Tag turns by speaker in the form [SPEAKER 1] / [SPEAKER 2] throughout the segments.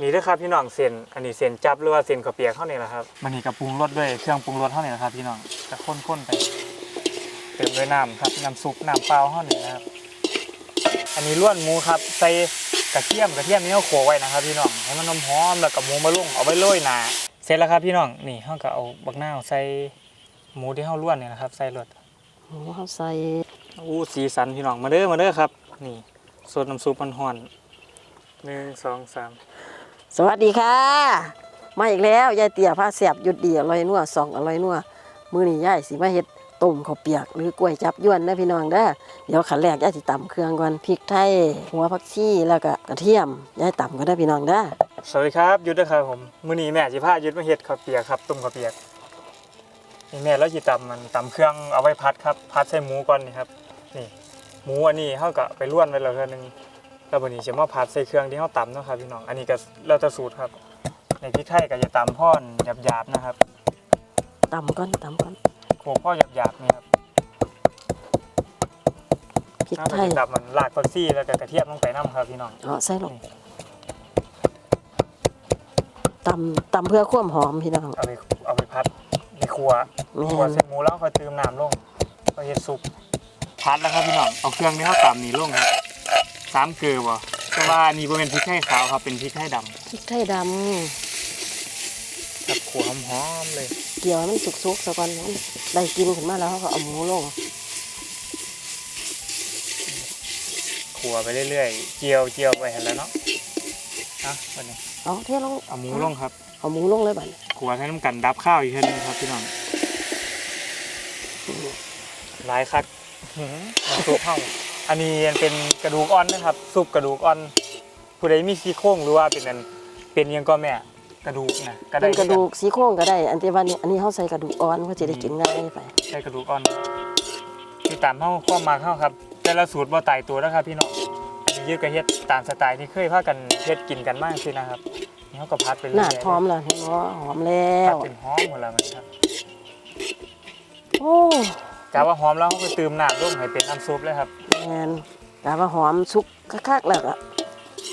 [SPEAKER 1] นี่เด้อครับพี่น้องเส้นอันนี้เส้นจับหรือว่าเส้นข้าวเปียกเท่านี้แหละครับมันนี่กับปรุงรสด้วยเครื่องปรุงรสเท่านี้แหละครับ พี่น้องจะข้นๆไปเติมด้วยน้ำครับน้ำซุปน้ำเปล่าเท่านี้นะครับ อันนี้ล้วนหมูครับใส่กระเทียมกระเทียมนี่เอาโขลกไว้นะครับ พี่น้องให้มันหอมๆแล้วกับหมูมาลุ่งเอาไว้โรยหนาเสร็จแล้วครับพี่น้องนี่เฮาก็เอาบักนาวใส่หมูที่เฮาล้วนเนี่ยนะครับ ใส่รส
[SPEAKER 2] หมูเขาใส่
[SPEAKER 1] อู้สีสันพี่น้องมาเด้อมาเด้อครับ นี่สดน้ำซุปมันห่อนๆหนึ่งสองสาม
[SPEAKER 2] สวัสดีค่ะ มาอีกแล้วยายเตี่ยผ้าเสียบหยุดดีอร่อยนัวสองอร่อยนัวมือนี้ยายสิมาเฮ็ดต้มข้าวเปียกหรือกล้วยจับยวนนะพี่น้องเด้อเดี๋ยวขั้นแรกยายสิตำเครื่องก่อนพริกไทยหัวผักชีแล้วก็กระเทียมยายตำก็ได้พี่น้องเด้อ
[SPEAKER 1] สวัสดีครับยุทธครับผมมือนี้แม่สิพายุทธมาเฮ็ดข้าวเปียกครับต้มข้าวเปียกนี่แม่แล้วสิตำมันตำเครื่องเอาไว้พัดครับพัดใส่หมูก่อนนี่ครับนี่หมูอันนี้เฮาก็ไปล้วนไว้แล้วเทื่อนึง แล้วบัดนี้สิมาพัดใส่เครื่องที่เฮาตำเนาะครับพี่น้อง อันนี้ก็แล้วแต่สูตรครับ ในพริกไทยก็จะตำพ่อนหยาบๆนะครับ
[SPEAKER 2] ตำก่อนตำก่อน
[SPEAKER 1] โขลกพ่อหยาบๆนี่ครับ
[SPEAKER 2] พริก
[SPEAKER 1] ถ้า
[SPEAKER 2] ไท
[SPEAKER 1] ไป
[SPEAKER 2] ย
[SPEAKER 1] ตำมันรากผักชีแล้วก็กระเทียมลงไปนํครับพี่น้อง
[SPEAKER 2] เอาใส่ลงตำตำเพื่อความหอมพี่น้อง
[SPEAKER 1] เอาไปเอาไปพัดในครัว
[SPEAKER 2] แม่
[SPEAKER 1] ครัวนเสร็จหมูแล้วค่อยเติมน้ำลงก็เฮ็ดซุปพัดแล้วครับพี่น้อง เอาเครื่องที่เขาตำนี่ลงครับ สามเกลือบ่แต่ว่านี่บ่เป็นพริกไทยขาวครับเป็นพริกไทยด
[SPEAKER 2] พริกไทยดำ
[SPEAKER 1] กับขัวหอมๆเลยำ
[SPEAKER 2] เกี่ยวให้มันสุกๆซะก่อนมันได้กินขึ้นมาแล้วเขาก็เอาหมูลง
[SPEAKER 1] ขัวไปเรื่อยๆเจียวเจียวไปเห็นแล้วเนาะอะวันนี้
[SPEAKER 2] เอาเทลง
[SPEAKER 1] เอาหมูลงครับ
[SPEAKER 2] เอาหมูลงเลยบัดนี้
[SPEAKER 1] ขัวให้น้ำกันดับข้าวอีกทีนึงครับพี่น้องหลายคักหือน้ำซุปเฮา อันนี้เป็นกระดูกอ่อนนะครับซุปกระดูกอ่อนผู้ใดมีซี่โครงหรือว่าเป็นอันเป็นหยังก็แม่กระดูกนะก็ได้
[SPEAKER 2] เป็นกระดูกสีโครงก็ได้ อันที่ว่านี่อันนี้เขาใส่กระดูกอ่อนเพื่อจะได้กินง่ายไป
[SPEAKER 1] ใช้กระดูกอ่อนที่ตามเฮาความมาเข้าครับ แต่ละสูตรบ่ตายตัวนะครับพี่น้องอันนี้ยืดกระเฮ็ดตามสไตล์ที่เคยพากันเฮ็ดกินกันมากสินะครับนี่เฮาก็พัดไป
[SPEAKER 2] ห
[SPEAKER 1] เรื่
[SPEAKER 2] น้า
[SPEAKER 1] อยๆ
[SPEAKER 2] ทอมแล้วเห็นบ่หอมแล้
[SPEAKER 1] พัด
[SPEAKER 2] ว
[SPEAKER 1] เป็นหอมหมดแล้วมันครับ
[SPEAKER 2] โอ้
[SPEAKER 1] กะว่าหอมแล้วเฮาก็เติมน้ำลงให้เป็นน้ำซุปเลยครับ
[SPEAKER 2] แมนแต่ว่าหอมสุกคักๆแล้วก็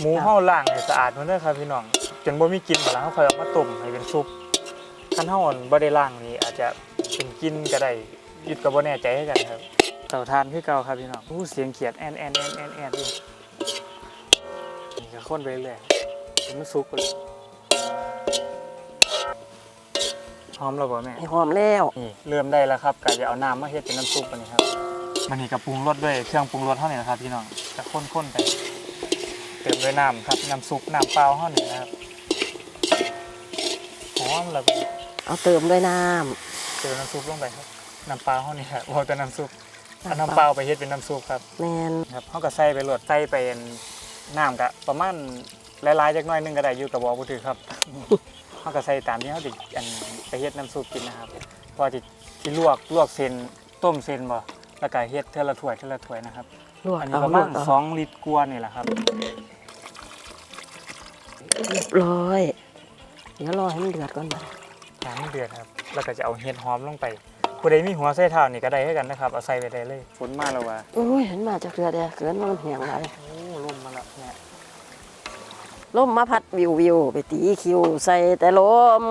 [SPEAKER 1] หมูเฮาล้างให้สะอาดหมดเลยครับพี่น้องจนบ่มีกลิ่นหมดแล้วเฮาค่อยเอามาต้มให้เป็นซุปคันเฮาอ่อนบ่ได้ล้างนี่อาจจะเป็นกลิ่นก็ได้ยึดก็บ่แน่ใจคือกันครับเต่าทานคือเก่าครับพี่น้องอู้เสียงเขียดแอนแอนแอนแอนแอนเลยนี่ก็คนไปเรื่อยจนมันสุกไปเลย หอมแล้วบ่แม่
[SPEAKER 2] ให้หอมแล้ว
[SPEAKER 1] นี่เริ่มได้แล้วครับก็จะเอาน้ำมาเฮ็ดเป็นน้ำซุปอันนี้ครับ มันนี่ก็ปรุงรสด้วยเครื่องปรุงรสเท่านี้นะครับพี่น้องจะข้นๆไปเติมด้วยน้ำครับน้ำซุปน้ำเปล่าเท่านี้นะครับหอมแล้ว
[SPEAKER 2] เอาเติมด้วยน้
[SPEAKER 1] เติมน้ำซุปลงไปครับน้ำเปล่าเท่านี้ครับเอาแต่น้ำซุปำเอาน้ำเปล่าไปเฮ็ดเป็นน้ำซุปครับ
[SPEAKER 2] แมน
[SPEAKER 1] ครับเขาก็ใส่ไปโหลดใส่ไปเป็นน้ำกะประมาณหลายๆจักหน่อยหนึงก็ได้อยู่กับบอกบ่ถือครับ เขาก็ใส่ตามที่เขาติอันไปเฮ็ดน้ำซุปกินนะครับ พอจะที่ลวกลวกเส้นต้มเส้นบ่แล้วก็เฮ็ดเท่าละถ้วยเท่าละถ้วยนะครับ
[SPEAKER 2] ลวก
[SPEAKER 1] อันนี้
[SPEAKER 2] เอา
[SPEAKER 1] ประ
[SPEAKER 2] ล
[SPEAKER 1] มาวณ
[SPEAKER 2] กเอา
[SPEAKER 1] สองลิตรกว่านี่แหละครับ
[SPEAKER 2] เรียบร้อย เดี๋ยวรอให้มันเดือดก่อนบัด
[SPEAKER 1] น้ำเดือดครับ แล้วก็จะเอาเห็ดหอมลงไป ผู้ใดมีหัวไส้เท้านี่ก็ได้ให้กันนะครับ เอาใส่ไปได้เลยฝนมาแล้วว่ะ
[SPEAKER 2] โอ้ยเห็นมาจากเรือเดียวเกินมันแห้งหลาย
[SPEAKER 1] โอ้ลมมาแล้วเนี่ย
[SPEAKER 2] ลมมาพัดวิววิวไปตีคิวใส่แต่ลม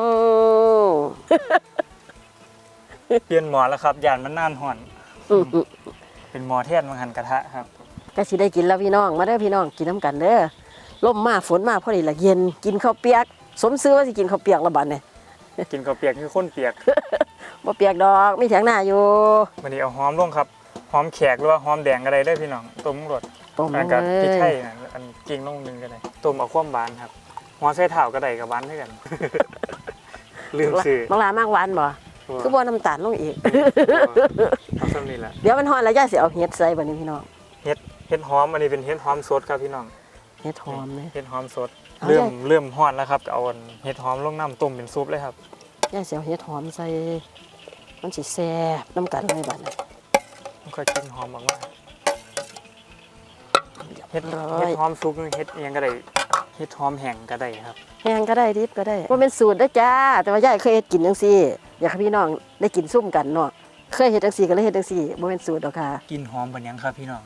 [SPEAKER 1] เปลี่ยนหมอแล้วครับยานมันน่านห่อน
[SPEAKER 2] อื้อหือ
[SPEAKER 1] เป็นหมอแทนมังหันกระทะครับ
[SPEAKER 2] ก็สิได้กินแล้วพี่น้อง มาเด้อพี่น้องกินน้ำกันเด้อลมมาฝนมาพอดีละเย็นกินข้าวเปียก สมซื้อว่าสิกินข้าวเปียกละบัดเนี่ย
[SPEAKER 1] กินข้าวเปียกคือข้นเปียก
[SPEAKER 2] บ่เปียกดอกมีแถงหน้าอยู่
[SPEAKER 1] วันนี้เอาหอมลงครับหอมแขกหรือว่าหอมแดงก็ได้เด้อพี่น้องต้มรส
[SPEAKER 2] ต้ม
[SPEAKER 1] อัน
[SPEAKER 2] เล
[SPEAKER 1] กับพริกไทย
[SPEAKER 2] ย
[SPEAKER 1] นะอันกิ่งลงหนึงก็ได้ ต้มเอาความหวานครับหัวไส้เท้าก็ได้กับหวานด้วยกัน ลืมซื้อ
[SPEAKER 2] มังลามากหวานบ่คือบ่น้ำตาลลงอีก
[SPEAKER 1] เอาซ้ำนี่แหละ
[SPEAKER 2] เดี๋ยวมันฮอนแล้วย่าสิเอาเฮ็ดใส่บัดนี้พี่น้อง
[SPEAKER 1] เห็ดเห็ดหอมอันนี้เป็นเห็ดหอมสดครับพี่น้อง
[SPEAKER 2] เฮ็ดหอมเลย
[SPEAKER 1] เห็ดหอมสด
[SPEAKER 2] เอา
[SPEAKER 1] เริ่ม
[SPEAKER 2] ได้
[SPEAKER 1] เริ่มฮ้อนแล้วครับก็เอาอันเห็ดหอมลงน้ำต้มเป็นซุปเลยครับ
[SPEAKER 2] ย่าสิเอาเฮ็ดหอมใส่มันสิแซ่บน้ำกันเลยบัดนี้
[SPEAKER 1] มันค่อยกินหอมมากๆ เห็ด
[SPEAKER 2] ร้อ
[SPEAKER 1] เห็
[SPEAKER 2] ย
[SPEAKER 1] ดหอมซุปนี่เห็ดอิหยังก็ได้เห็ดหอมแห้งก็ได้ครับ
[SPEAKER 2] แห้งก็ได้ดิบก็ได้บ่เป็นสูตรเด้อจ้า แต่ว่าย่าเคยเฮ็ดกินจังซี่ อยากให้พี่น้องได้กินซุ่มกันเนาะเคยเฮ็ดจังซี่ก็เลยเฮ็ดจังซี่บ่เป็นสูตรดอกค่ะ
[SPEAKER 1] กินหอมเป็นหยังครับพี่น้อง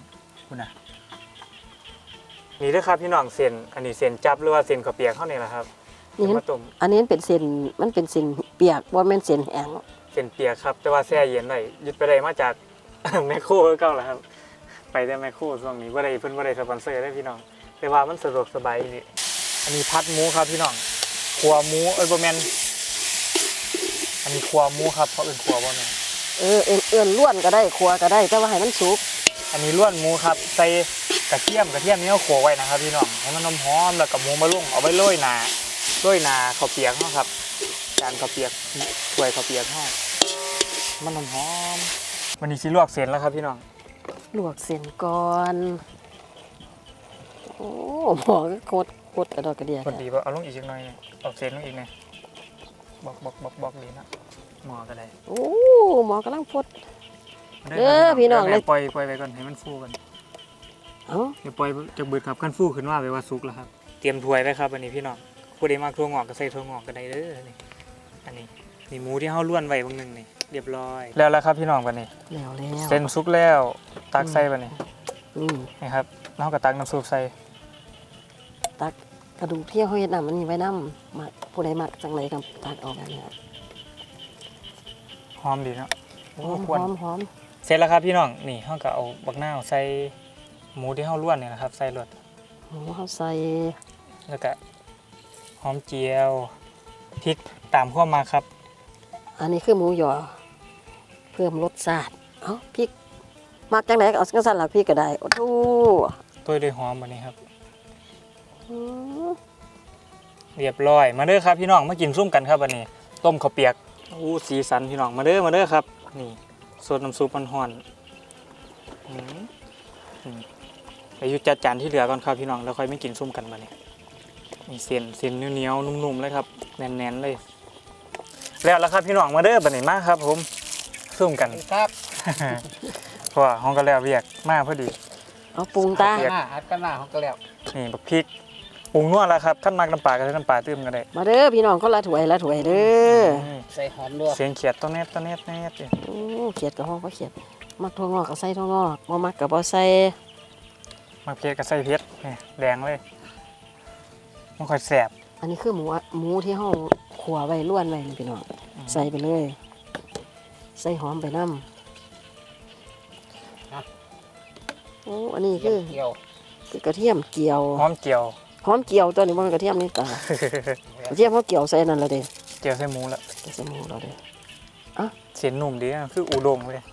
[SPEAKER 1] คุณนะนี่เด้อครับพี่น้องเส้นอันนี้เส้นจับหรือว่าเส้นข้าวเปียกเฮานี่แหละครับ
[SPEAKER 2] นี่
[SPEAKER 1] เอามาต้ม
[SPEAKER 2] อันนี้มันเป็นเส้นมันเป็นเส้นเปียกว่าแม่นเส้นแห้ง
[SPEAKER 1] เส้นเปียกครับ แต่ว่าแช่เย็นไว้ยึดไปได้มาจาก แมคโครคือเก่าแหละครับ ไปได้แมคโครช่วงนี้บ่ได้เพิ่นบ่ได้สปอนเซอร์ได้พี่น้อง แต่ว่ามันสะดวกสบายนี่อันนี้พัดหมูครับพี่น้องขัวหมูเอ้ยบ่แม่นอันนี้ขัวหมูครับเพราะเป็นขัวบ่แม่น
[SPEAKER 2] เออเอิ้นเอื้อนล้วนก็ได้ครัวก็ได้ แต่ว่าให้มันสุก
[SPEAKER 1] อันนี้ล้วนหมูครับใส่กระเทียมกระเทียมนี่เอาขัวไว้นะครับพี่น้องให้มันหอมๆแล้วก็หมูมาลุ่งเอาไว้โรยหน้าโรยหน้าข้าวเปียกเฮาครับจานข้าวเปียกถ้วยข้าวเปียกเฮามันหอมๆวันนี้สิลวกเส้นแล้วครับพี่น้อง
[SPEAKER 2] ลวกเส้นก่อน โอ้หมอก็โคตรโคตรกระดอกกระเดีย
[SPEAKER 1] พอดีว่าเอาลงอีกจักหน่อยหนึ่งเอาเส้นลงอีกหน่อยบอกบอกบอกบอกดีนะหมอก็ได้
[SPEAKER 2] โอ้หมอกำลังพด เด้อพี่น้อง
[SPEAKER 1] เดี๋ยว
[SPEAKER 2] เลย
[SPEAKER 1] ปล่อยปล่อยไปก่อนให้มันฟูกัน
[SPEAKER 2] เอ้า
[SPEAKER 1] เดี๋ยวปล่อยจะเบิดครับขั้นฟูขึ้นว่าไปว่าสุกแล้วครับ เตรียมถ้วยไว้ครับอันนี้พี่น้องผู้ใดมากทั่วงอกก็ใส่ทั่วงอกก็ได้เด้อนี่อันนี้นี่หมูที่เฮาล้วนไว้บางหนึงนี่ เรียบร้อยแล้วแล้วครับพี่น้องบัดนี้
[SPEAKER 2] แล้วแล้ว
[SPEAKER 1] เส้นสุกแล้วตักใส่บัดนี้
[SPEAKER 2] นี่
[SPEAKER 1] นี่ครับแล้วก็ตักน้ำซุปใส่
[SPEAKER 2] ตักกระดูกเที่ยวเฮ็ดน้ำมันนี่ไว้น้ำมาผู้ใดมักจังไรกับตักออกแบบนี้
[SPEAKER 1] หอมดีเนาะ
[SPEAKER 2] ห
[SPEAKER 1] โอ้
[SPEAKER 2] อม
[SPEAKER 1] ควร
[SPEAKER 2] หอมหอม
[SPEAKER 1] เสร็จแล้วครับพี่น้องนี่เฮาก็เอาบักนาวใส่หมูที่เฮาล้วนนี่นะครับ ใส่รส
[SPEAKER 2] หมูเขาใส่
[SPEAKER 1] แล้วก็หอมเจียวพริกตามขั้วมาครับ
[SPEAKER 2] อันนี้คือหมูหยอ เพิ่มรสชาติเอ้าพริกมักจังไหนก็เอาจังสั่นละพริกก็ได้โอ้โห
[SPEAKER 1] ตัวด้วยหอมบันนี้ครับ เรียบร้อย มาเด้อครับพี่น้องมากินซุ่มกันครับวันนี้ ต้มข้าวเปียกอู้สีสันพี่น้องมาเด้อมาเด้อครับ นี่สดน้ำซุปมันห่อนๆอืมอืมไปยุจัดจานที่เหลือก่อนครับพี่น้องแล้วค่อยไม่กินซุ่มกันบันนี้นี่เส้นเส้นเหนียวๆนุ่มๆเลยครับแน่นๆเลย แล้วแล้วครับพี่น้องมาเด้อบันนี้มาครับ ผมซุ่มกัน
[SPEAKER 3] ครับ
[SPEAKER 1] เพราะว่าห้องก็แล้วเรียกมาพอดี
[SPEAKER 2] เอาปรุงตา
[SPEAKER 1] เปียก
[SPEAKER 3] หน้าอัดกันหน้าของก็แล้ว
[SPEAKER 1] นี่บักพริกปรุงนวดแล้วครับท่านมักน้ำปลาก็ใช้น้ำปลาตื้มก็ได้
[SPEAKER 2] มาเด้อพี่น้องคนละถ้วยละถ้วยเด้อ
[SPEAKER 1] ม
[SPEAKER 3] ใส่หอมด้วย
[SPEAKER 1] เสียงเขียดตัวเน็ตตัวเน็ตเน็ตดิ
[SPEAKER 2] โอ้เขียดกับห้องก็เขียด มักถั่วงอกก็ใส่ถั่วงอกบ่มักก็บ่ใส่
[SPEAKER 1] มาเพียกับใส่เพชรนี่แดงเลยมันค่อยแสบ
[SPEAKER 2] อันนี้คือหมูอะหมูที่เฮา ขัวไว้ล้วนไว้นี่พี่น้องใส่ไปเลย ใส่หอมไปนํโอ้อันนี้คือ
[SPEAKER 3] เกี่ยว
[SPEAKER 2] คือกระเทียมเจียว
[SPEAKER 1] หอมเจียว
[SPEAKER 2] หอมเจียวตัวนี้บ่แมันกระเทียมนี่ตากระเทียมเขาเกี่ยวใส่นั่นและเด้
[SPEAKER 1] เจียวใส่หมูละ
[SPEAKER 2] ใส่หมูเราเด้
[SPEAKER 1] เสียนหนุ่มดีนะคืออุดงเลย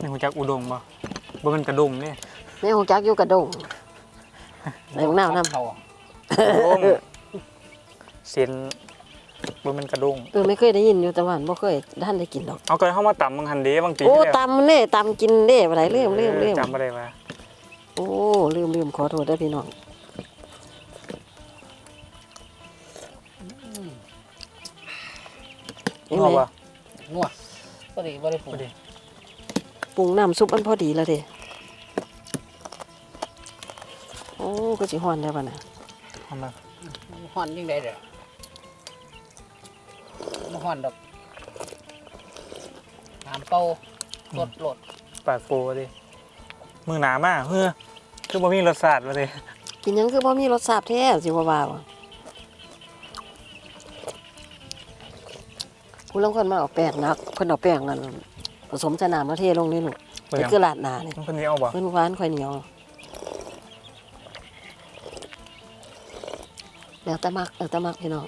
[SPEAKER 1] นี่คุณจักอุดงบ่บ่เป็นกระดุมนี่
[SPEAKER 2] แม่ฮู้จักอยู่กระดงใส่บักนาวนํ
[SPEAKER 3] เขา
[SPEAKER 1] อุดงเสียน บ่เป็นกระดุม
[SPEAKER 2] เออไม่เคยได้ยินอยู่แต่ว่าบ่เคยท่านได้กินดอก
[SPEAKER 1] เอาก็เข้ามาตำบางหันเดีบางที
[SPEAKER 2] โอ้
[SPEAKER 1] ที่แล้ว
[SPEAKER 2] ตำเน่ตำกินเด้บ่ได้ลืมลืมลืม
[SPEAKER 1] จำบ่ได้ว่า
[SPEAKER 2] โอ้ลืมลืมขอโทษเด้อพี่น้องยัง
[SPEAKER 1] นัว
[SPEAKER 2] ไง
[SPEAKER 1] บ่
[SPEAKER 3] นัวพอดีบ่ได้ปรุง
[SPEAKER 1] พอดี
[SPEAKER 2] ปรุงน้ำซุปมันพอดีแล้วเด้โอ้ก็สิฮ้อนแล้วบัดน่ะ
[SPEAKER 1] เอามา
[SPEAKER 3] ห่อนยิ่งได้เด้อบ่ ห่อนดอกน้ำเป่าสดโหลด
[SPEAKER 1] ปากโปดิมือหนามากเฮ้อคือบ่มีรสชาติว่าดิ
[SPEAKER 2] กินหยังคือบ่มีรสชาติแท้สิว่าว่าบ่ผู้ลางคนมาเอาแป้งนัก เพิ่นเอาแป้งนั่นผสมใส่น้ำแล้วเทลงนี่ลูก
[SPEAKER 1] บ่
[SPEAKER 2] นี่
[SPEAKER 1] ยัง
[SPEAKER 2] คือราดหน้านี่
[SPEAKER 1] มันคนนี้เอาบ่
[SPEAKER 2] เพิ่นหวานค่อยเหนียว แล้วแต่มักแล้วแต่มักพี่น้อง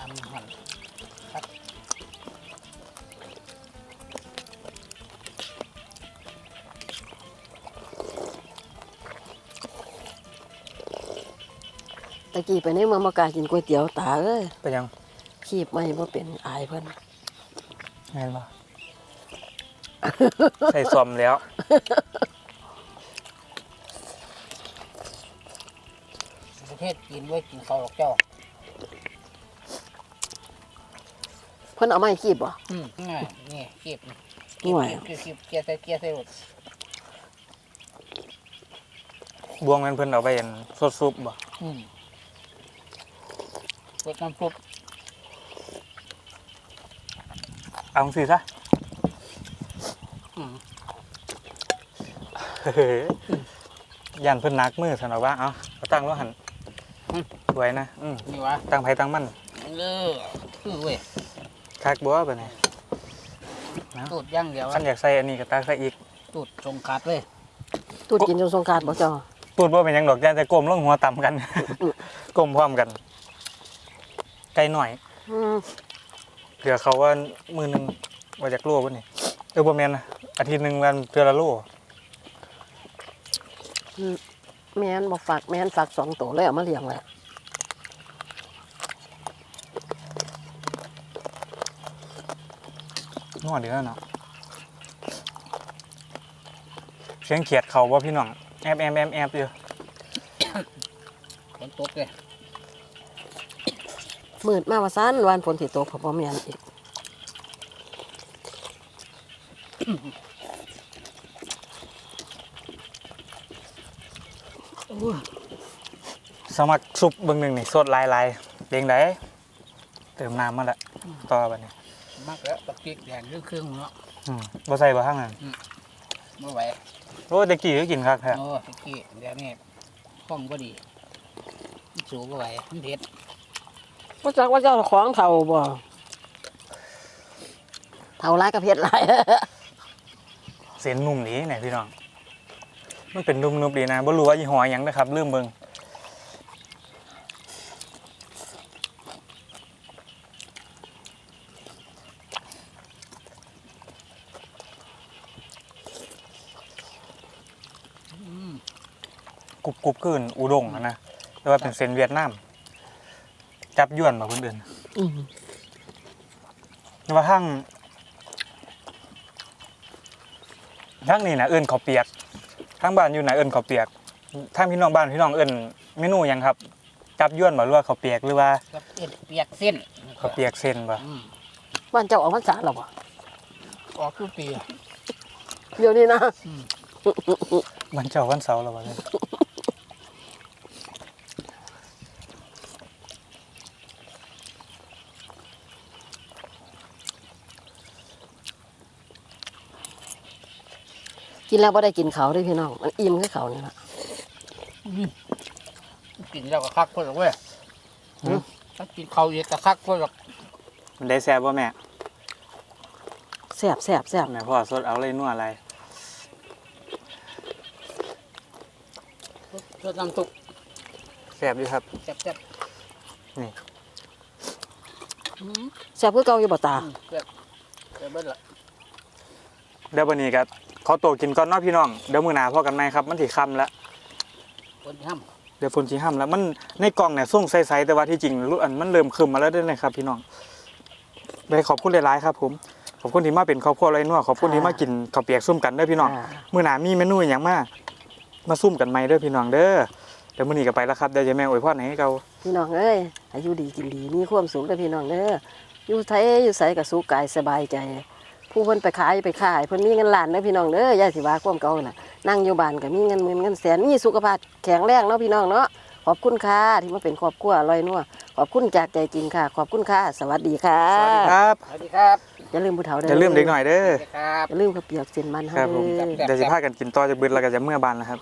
[SPEAKER 3] น้ำห่อน
[SPEAKER 2] ตะกี้ไปในเมืองบ่กล้ากินก๋วยเตี๋ยวตาเอ้ย
[SPEAKER 1] ไปยัง
[SPEAKER 2] คีบไม่บ่เป็นอายเพิ่น
[SPEAKER 1] ไงบ่ใส่ซอมแล้ว
[SPEAKER 3] ประเทศกินไว้กินข้าวหรอกเจ้า
[SPEAKER 2] พิ่นเอาไม้คีบบ่
[SPEAKER 3] อืมง่ายนี่เก็บ
[SPEAKER 2] ห่วย
[SPEAKER 3] เก็บเก็บเกียร์ใส่เกียร์ใส่รถ
[SPEAKER 1] บวงมันเพิ่นเอาไปเห็นสดซุปบ่
[SPEAKER 3] อืมสดน้ำซุป
[SPEAKER 1] เอาสิซะ
[SPEAKER 3] อืม
[SPEAKER 1] เฮ้ยยันเพิ่นนักมือสนอกว่าเอาเอาตั้งว่าหันสวยนะอืม
[SPEAKER 3] นี่วะ
[SPEAKER 1] ตั้งไผตั้งมัน
[SPEAKER 3] เออคือเว้ย
[SPEAKER 1] คักบัวไปไหน
[SPEAKER 3] ตูดอย่างเดียว
[SPEAKER 1] ขันอยากใส่อันนี้ก็ตักใส่อีก
[SPEAKER 3] ตูดทรงขาดเลย
[SPEAKER 2] ตูดกินจนสงกรารบ่เจ้า
[SPEAKER 1] ตูดบ่เป็นหยังดอกยันแต่ก้มลงหัวต่ำกันก้มพร้อมกัน ไกลหน่อย
[SPEAKER 2] อืม
[SPEAKER 1] เหลือเขาว่ามือหนึงว่าจากโลบ่นี่เออบ่แม่นนะอาทิตย์หนึงวันเทื่อละโล
[SPEAKER 2] แม่นบ่ฝากแม่นฝากสองตัวเลยเอามาเลี้ยงไว้
[SPEAKER 1] นวดดีแล้วเนาะเสียงเขียดเขาว่าพี่น้องแอบแอบแอบแอบอยู่
[SPEAKER 3] ฝนตกเลย
[SPEAKER 2] มืดมาว่าซั่นวันฝนสิตกเพราะบ่แม่นอีก
[SPEAKER 1] สมัครซุปเบิ่งหนึ่งนี่สดลายลายเด้งได้เติมน้ำมาละต่อไปนี่
[SPEAKER 3] มักแล้วตะเกียกแดงเรื่องเครื่องเนาะ
[SPEAKER 1] อืมบ่ใส่บ่ข้างนั้น
[SPEAKER 3] ไม่ไหว
[SPEAKER 1] โอ้ตะกี้ก็กินคักแท้
[SPEAKER 3] โอ้ตะเกียกเดี๋ยวนี้ห้องก็ดีสูงก็ไหวมันเผ็ด
[SPEAKER 2] บ่จักว่าเจ้าของเฒ่าบ่เฒ่าหลายกับเฮ็ดหลาย
[SPEAKER 1] เส้นนุ่มดีเนี่ยพี่น้องมันเป็นนุ่มๆดีนะบ่รู้ว่ายี่ห้อหยังนะครับลืมเบิ่ง รุบกรุบๆขึ้นอุด้งอะนะแต่ว่าเป็นเส้นเวียดนาม จับยวนมาเพิ่นเดิน
[SPEAKER 2] อืม
[SPEAKER 1] แต่ว่าทั้งทั้งนี่นะเอิ้นข้าวเปียกทั้งบ้านอยู่ไหนะเอิ้นข้าวเปียกทั้งพี่น้องบ้านพี่น้องเอิ้นเมนูหยังครับ จับยวนบ่หรือว่าข้าวเปียกหรือว่า
[SPEAKER 3] กับเอ็ดเปียกเส้น
[SPEAKER 1] ข้าวเปียกเส้นบ่
[SPEAKER 3] อืม
[SPEAKER 2] บ้านเจ้าออกพรรษาแล้วบ่
[SPEAKER 3] ออกทุกปี
[SPEAKER 2] เดี๋ยวนี้นะ
[SPEAKER 1] วันเจ้าวันเสาร์แล้วบ่เนี่ย
[SPEAKER 2] กินแล้วบ่ได้กินเขาวเด้วยพี่น้อง มันอิ่มคือเขานี่ล่ะ
[SPEAKER 3] กินแล้วก็คักเพื่อนหรอกเว้ยถ้ากินเขาวเยอะก็คักเพื่อนหรอก
[SPEAKER 1] มันได้แซ่บบ่แม่
[SPEAKER 2] แซ่บแซ่บแซ่บ
[SPEAKER 1] แม่พ่อสดเอาเลยนัวอะไร
[SPEAKER 3] เพื่อน้ำตุก
[SPEAKER 1] แซ่บอยู่ครับ
[SPEAKER 3] แซ่บแซ่บ
[SPEAKER 2] แซ่บคือเก่าอยู่บ่ตา
[SPEAKER 3] อืมแซ่บแซ่บเบิ้ลละ
[SPEAKER 1] เดี๋ยววันนี้ก็ข อตัวกินก่อนเนาะพี่น้อง เดี๋ยวมื้อหน้าพอกันใหม่ครับ มันสิค่ำแล้ว
[SPEAKER 3] คนห้
[SPEAKER 1] เดี๋ยวฝนสิค่ำแล้ว มันในกล่องเนี่ยส่งใสๆแต่ว่าที่จริงรู้อันมันเริ่มครึมมาแล้วเด้วยนะครับพี่น้องไปขอบคุณหลายๆครับ ผม ขอบคุณที่มาเป็นครอบครัวไรนัวขอบคุณที่มากินข้าวเปียกซุ่มกันเด้อพี่น้อง
[SPEAKER 2] อ่า
[SPEAKER 1] มื้อหน้ามีเมนูอหย่างมามาซุ่มกันใหม่เด้อพี่น้องเด้อเดี๋ยวมื้อนี้ก็ไปแล้วครับเดี๋ยวจะแม่อวยพรให้เก่า
[SPEAKER 2] พี่น้องเอ้ยอายุดีกินดีมีความสุขเด้อพี่น้องเด้ออยู่ไทยอยู่ไสก็สุขกายสบายใจ ผู้เพิ่นไปขายไปขายเพิ่นมีเงินล้านเด้อพี่น้องเด้อย่าสิว่าความเก่าน่ะนั่งอยู่บ้านก็มีเงินหมื่นเงินแสนมีสุขภาพแข็งแรงเนาะพี่น้องเนาะขอบคุณค่ะที่มาเป็นครอบครัวอร่อยนัวขอบคุณจากใจจริงค่ะ ขอบคุณค่ะสวัสดีค่ะ
[SPEAKER 1] สวัสดีครับำ
[SPEAKER 3] สวัสดีครับ
[SPEAKER 2] อย่าลืมผู้เฒ่าเด้อ
[SPEAKER 1] อย่าลืมเด็กหน่อยเด้อ
[SPEAKER 3] สวัสดีครับ
[SPEAKER 2] อย่าลืมข้าวเปียกเส้นมันเฮา
[SPEAKER 1] ครับผม
[SPEAKER 2] เด้อ
[SPEAKER 1] เดี๋ยวจะพากันกินต่อจะบึนแล้วก็จะเมื่อบานแล้วครับ